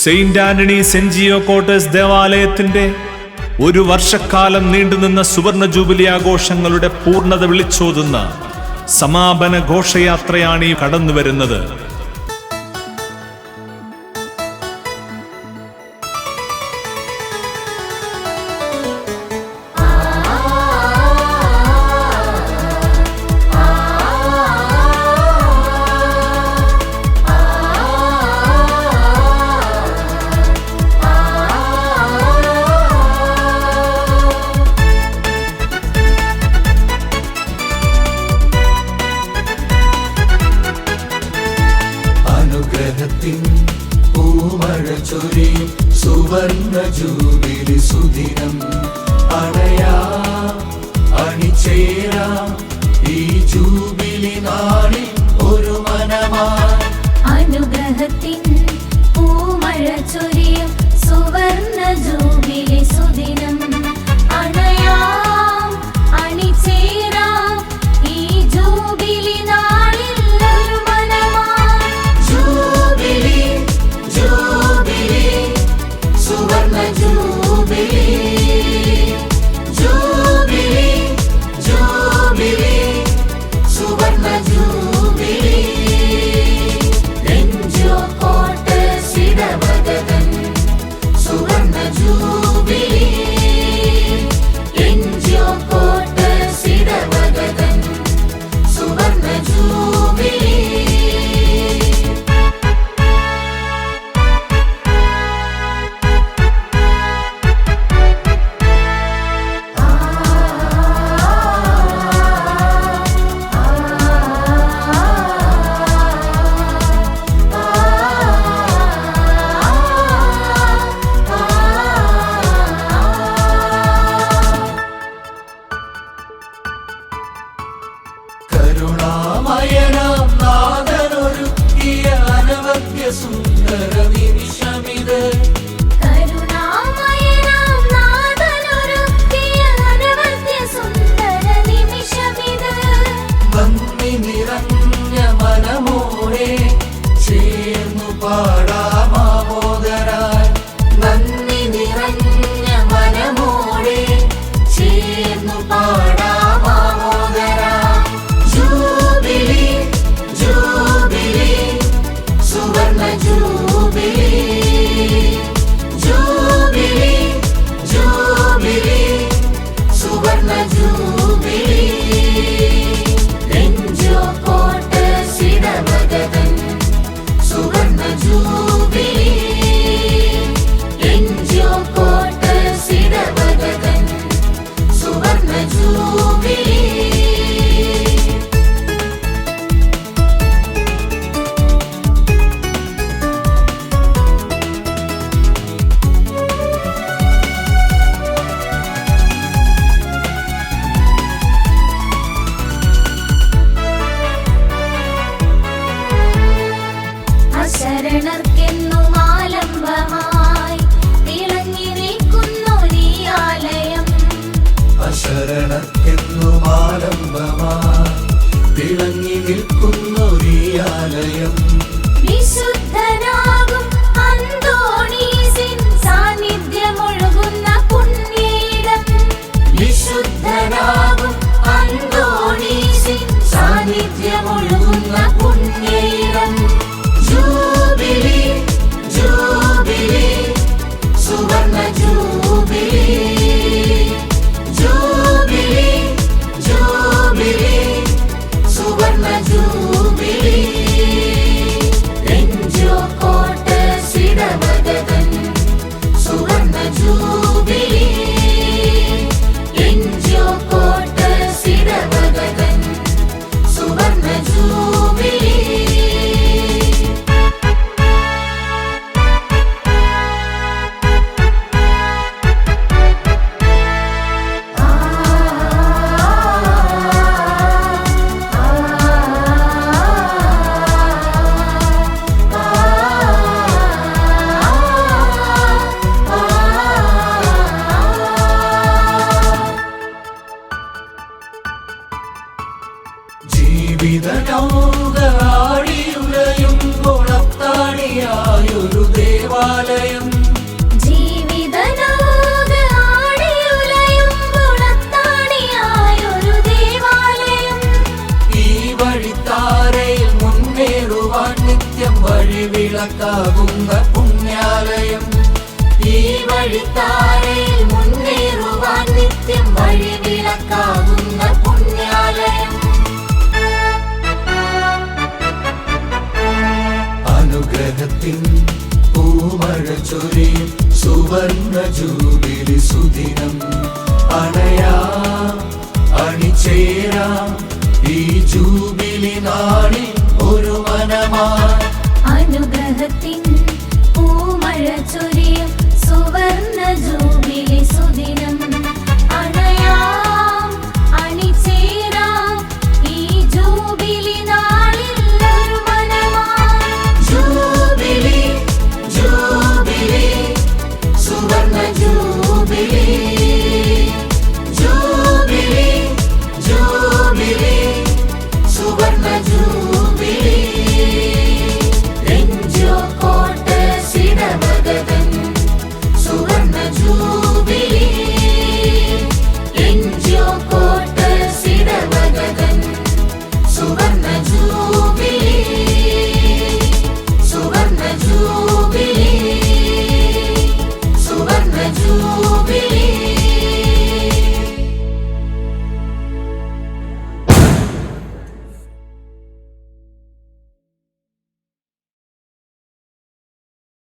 Saint Antony സെൻജിയോ quarters ദേവാലയത്തിന്റെ ഒരു വർഷക്കാലം നീണ്ടുനിന്ന സുവർണ ജൂബിലി ആഘോഷങ്ങളുടെ പൂർണത വിളിച്ചോതുന്ന സമാപന ഘോഷയാത്രയാണ് ഈ കടന്നു സുവർണ ജൂബിലി സുദിനം കരുണാമയനാം നാഥനൊരു അനവധ്യ സുന്ദര നിമിഷമിത്. സംരംഭമാ തിളങ്ങി നിൽക്കുന്നൊരിയാലയം ജീവിതനൗകയുമ്പോൾ അത്താണിയായൊരു ദേവാലയം. ഈ വഴിത്താരയിൽ മുന്നേറുവാൻ നിത്യം വഴി വിളക്കാകും അനുഗ്രഹത്തിൻ പൂമഴ ചൊരിയും സുവർണ ജൂബിലി സുദിനം. അണയാ അണിചേരാം. ഈ ജൂബിലി നാളിൽ ഒരു മനമായി